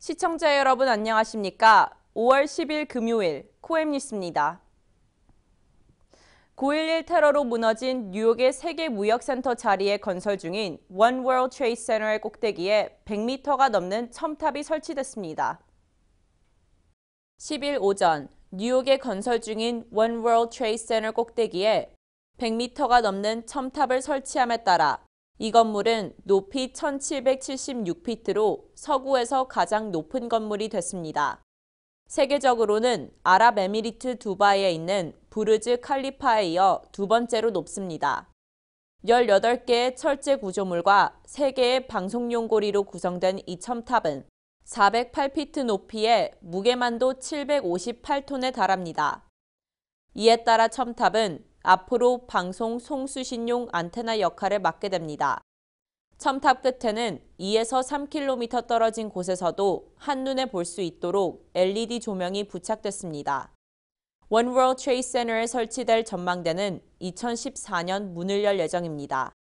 시청자 여러분 안녕하십니까? 5월 10일 금요일 코엠 뉴스입니다. 9.11 테러로 무너진 뉴욕의 세계 무역센터 자리에 건설 중인 One World Trade Center의 꼭대기에 100m가 넘는 첨탑이 설치됐습니다. 10일 오전 뉴욕에 건설 중인 One World Trade Center 꼭대기에 100m가 넘는 첨탑을 설치함에 따라 이 건물은 높이 1776피트로 서구에서 가장 높은 건물이 됐습니다. 세계적으로는 아랍에미리트 두바이에 있는 부르즈 칼리파에 이어 두 번째로 높습니다. 18개의 철제 구조물과 3개의 방송용 고리로 구성된 이 첨탑은 408피트 높이에 무게만도 758톤에 달합니다. 이에 따라 첨탑은 앞으로 방송 송수신용 안테나 역할을 맡게 됩니다. 첨탑 끝에는 2에서 3km 떨어진 곳에서도 한눈에 볼 수 있도록 LED 조명이 부착됐습니다. World Trade Center에 설치될 전망대는 2014년 문을 열 예정입니다.